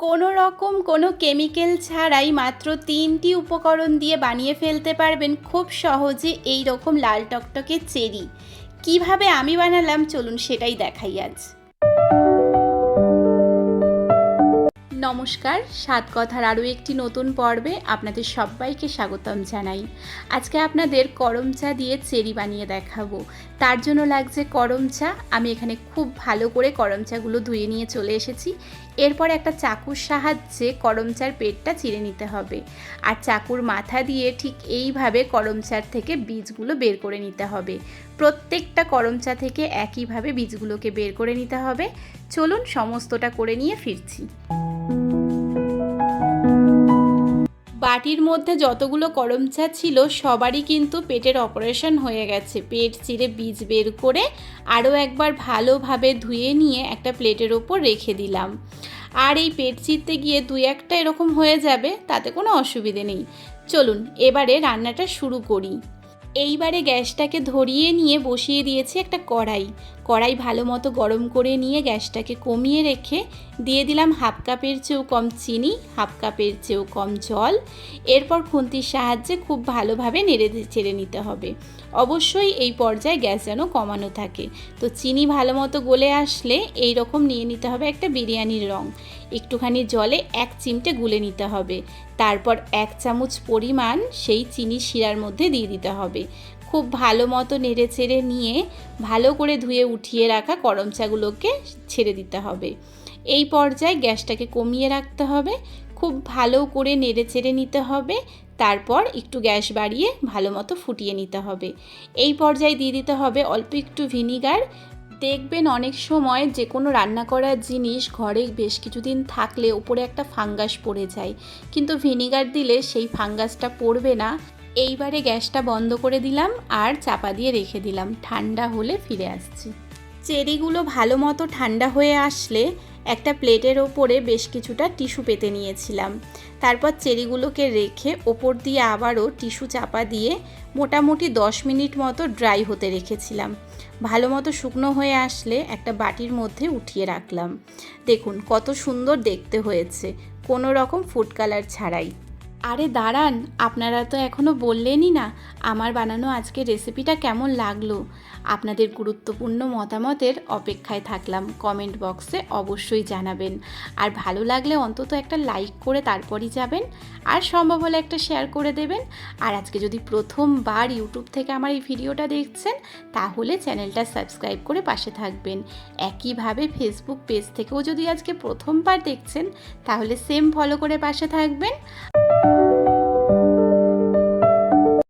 কোনো রকম কোনো কেমিক্যাল ছাড়াই মাত্র তিনটি উপকরণ দিয়ে বানিয়ে ফেলতে পারবেন খুব সহজে এই রকম লাল টকটকে চেরি। কীভাবে আমি বানালাম? চলুন সেটাই দেখাই আজ। নমস্কার। সাত কথার আরও একটি নতুন পর্বে আপনাদের সবাইকে স্বাগতম জানাই। আজকে আপনাদের করম চা দিয়ে চেরি বানিয়ে দেখাবো। তার জন্য লাগছে করম চা। আমি এখানে খুব ভালো করে করম চাগুলো ধুয়ে নিয়ে চলে এসেছি। এরপর একটা চাকুর সাহায্যে করম চার পেটটা চিড়ে নিতে হবে। আর চাকুর মাথা দিয়ে ঠিক এইভাবে করম চার থেকে বীজগুলো বের করে নিতে হবে। প্রত্যেকটা করম চা থেকে একইভাবে বীজগুলোকে বের করে নিতে হবে। চলুন সমস্তটা করে নিয়ে ফিরছি। বাটির মধ্যে যতগুলো করমচা ছিল, সবারই কিন্তু পেটের অপারেশন হয়ে গেছে। পেট চিরে বীজ বের করে আরও একবার ভালোভাবে ধুয়ে নিয়ে একটা প্লেটের ওপর রেখে দিলাম। আর এই পেট চিরতে গিয়ে দুই একটা এরকম হয়ে যাবে, তাতে কোনো অসুবিধে নেই। চলুন, এবারে রান্নাটা শুরু করি। এইবারে গ্যাসটাকে ধরিয়ে নিয়ে বসিয়ে দিয়েছি একটা কড়াই। কড়াই ভালো মতো গরম করে নিয়ে গ্যাসটাকে কমিয়ে রেখে দিয়ে দিলাম হাফ কাপের চেয়েও কম চিনি, হাফ কাপের চেয়েও কম জল। এরপর খুন্তির সাহায্যে খুব ভালোভাবে নেড়ে ছেড়ে নিতে হবে। অবশ্যই এই পর্যায়ে গ্যাস যেন কমানো থাকে। তো চিনি ভালো মতো গলে আসলে এই রকম নিয়ে নিতে হবে একটা বিরিয়ানির রং। একটুখানি জলে এক চিমটে গুলে নিতে হবে। তারপর এক চামচ পরিমাণ সেই চিনি শিরার মধ্যে দিয়ে দিতে হবে। খুব ভালো মতো নেড়ে চেড়ে নিয়ে ভালো করে ধুয়ে উঠিয়ে রাখা করমচাগুলোকে ছেড়ে দিতে হবে। এই পর্যায়ে গ্যাসটাকে কমিয়ে রাখতে হবে, খুব ভালো করে নেড়ে চেড়ে নিতে হবে, তারপর একটু গ্যাস বাড়িয়ে ভালো মতো ফুটিয়ে নিতে হবে। এই পর্যায়ে দিয়ে দিতে হবে অল্প একটু ভিনিগার। দেখবেন অনেক সময় যে কোনো রান্না করার জিনিস ঘরে বেশ কিছুদিন থাকলে উপরে একটা ফাঙ্গাস পড়ে যায়, কিন্তু ভিনিগার দিলে সেই ফাঙ্গাসটা পড়বে না। এইবারে গ্যাসটা বন্ধ করে দিলাম আর চাপা দিয়ে রেখে দিলাম। ঠান্ডা হলে ফিরে আসছি। চেরিগুলো ভালো মতো ঠান্ডা হয়ে আসলে একটা প্লেটের ওপরে বেশ কিছুটা টিস্যু পেতে নিয়েছিলাম। তারপর চেরিগুলোকে রেখে ওপর দিয়ে আবারও টিস্যু চাপা দিয়ে মোটামুটি দশ মিনিট মতো ড্রাই হতে রেখেছিলাম। ভালো মতো শুকনো হয়ে আসলে একটা বাটির মধ্যে উঠিয়ে রাখলাম। দেখুন কত সুন্দর দেখতে হয়েছে। কোনো রকম ফুড কালার ছাড়াই। আরে দাঁড়ান, আপনারা তো এখনও বললেনই না আমার বানানো আজকের রেসিপিটা কেমন লাগল। আপনাদের গুরুত্বপূর্ণ মতামতের অপেক্ষায় থাকলাম কমেন্ট বক্সে অবশ্যই জানাবেন। আর ভালো লাগলে অন্তত একটা লাইক করে তারপরই যাবেন, আর সম্ভব হলে একটা শেয়ার করে দেবেন। আর আজকে যদি প্রথমবার ইউটিউব থেকে আমার এই ভিডিওটা দেখছেন, তাহলে চ্যানেলটা সাবস্ক্রাইব করে পাশে থাকবেন। একইভাবে ফেসবুক পেজ থেকেও যদি আজকে প্রথমবার দেখছেন, তাহলে সেম ফলো করে পাশে থাকবেন। Thank you.